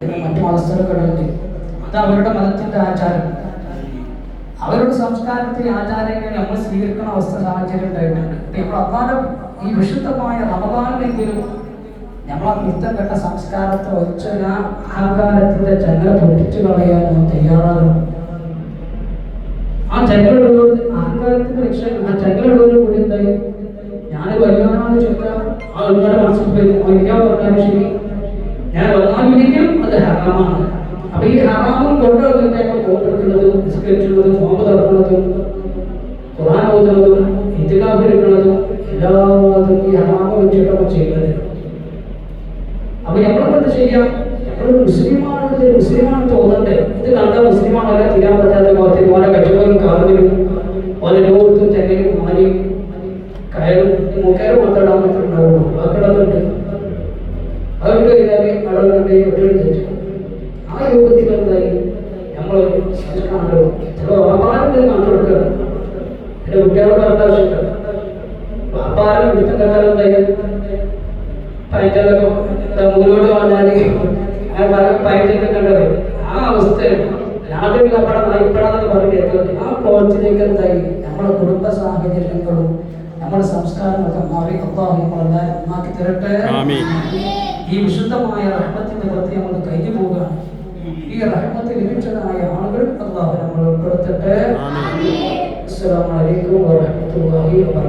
മറ്റു മതസ്ഥർക്കുണ്ട് അത് അവരുടെ മതത്തിന്റെ ആചാരം. അവരുടെ സംസ്കാരത്തെ ആചാരങ്ങൾ നമ്മൾ സ്വീകരിക്കുന്ന അവസ്ഥ സാഹചര്യം ഉണ്ടായിട്ടുണ്ട്. ഇപ്പോൾ അന്നാലും ഈ വിശുദ്ധമായ റമദാനിലെങ്കിലും നമ്മൾ നൃത്തം കെട്ട സംസ്കാരത്തെ ഒച്ച ആകാരത്തിന്റെ ചങ്ങല പൊട്ടിച്ചു കളയാനോ നാം തയ്യാറാകണം. ആ ചങ്ങലടുകൾ ആകാരത്തിന്റെ രക്ഷ ആ ചങ്ങലടുകൾ കൂടി എന്തായി? ഞാൻ വല്ലാതെ ചോദിക്കാം ആ ഒരുപാട് മനസ്സിൽ വരും ഒരിക്കാൻ പറഞ്ഞാലും ശരി. വന്നാലിരിക്കും അത് ഹറാമാണ് അപ്പൊ ഈ ഹറാമും കൊണ്ടുവന്നിട്ട് കോട്ടെടുക്കുന്നതും നിസ്കരിച്ചുള്ളതും നോമ്പ് തുറക്കുന്നതും ഖുർആൻ ഓതുന്നതും ഇത്തികാഫ് എടുക്കുന്നതും എല്ലാതും ഈ ഹറാമ് വെച്ചിട്ടൊക്കെ ചെയ്യുന്നത് അപ്പൊ നമ്മളെന്ത് ചെയ്യാം നമ്മൾ മുസ്ലിമാണ് ഇത് മുസ്ലിമാണ് തോന്നണ്ടേ ഇത് കണ്ട മുസ്ലിമാണല്ല തീരാൻ പറ്റാത്ത ഭാഗത്തേക്ക് ഓരോ കച്ചവടം കാറിലും ഓരോ ലോകത്തും ചെങ്ങലും മാലിയും കയറും മുക്കയറും മാത്രം ഇടാൻ പറ്റുന്നുണ്ടാവുള്ളൂ ബാക്കിയുള്ളതൊക്കെ ഉണ്ട് അതുകൊണ്ട് കഴിഞ്ഞാൽ ആളുകളുടെ ഒറ്റ തെറ്റു ആ രൂപത്തിൽ എന്തായി നമ്മൾ വ്യാപാരത്തിൽ കണ്ടുകൊടുക്കുക എന്റെ കുട്ടികളെ പറഞ്ഞ ആവശ്യമില്ല വ്യാപാരം എടുത്ത കണ്ടാൽ എന്തായി പൈറ്റലൊക്കെ മുന്നോട്ട് പല പൈറ്റൊക്കെ കണ്ടത് ആ അവസ്ഥയിൽ രാത്രി കപ്പടം നയിപ്പടാന്നൊക്കെ പറഞ്ഞ് കേൾക്കുന്നത് ആ കോലത്തിലേക്ക് എന്തായി? നമ്മുടെ കുടുംബ സാഹചര്യങ്ങളും നമ്മുടെ സംസ്കാരമൊക്കെ മാറി. അള്ളാഹു നമ്മളെല്ലാവരും നന്നാക്കി തരട്ടെ. ഈ വിശുദ്ധമായ റഹ്മത്തിന്റെ പ്രതി നമ്മൾ കഴിഞ്ഞു പോവുകയാണ് ഈ റഹ്മത്ത് ലഭിച്ചതായ ആളുകൾ അള്ളാഹു നമ്മൾ ഉൾപ്പെടുത്തട്ടെ ആമീൻ. അസ്സലാമു അലൈക്കും വറഹ്മത്തുള്ളാഹി വബറകാതുഹു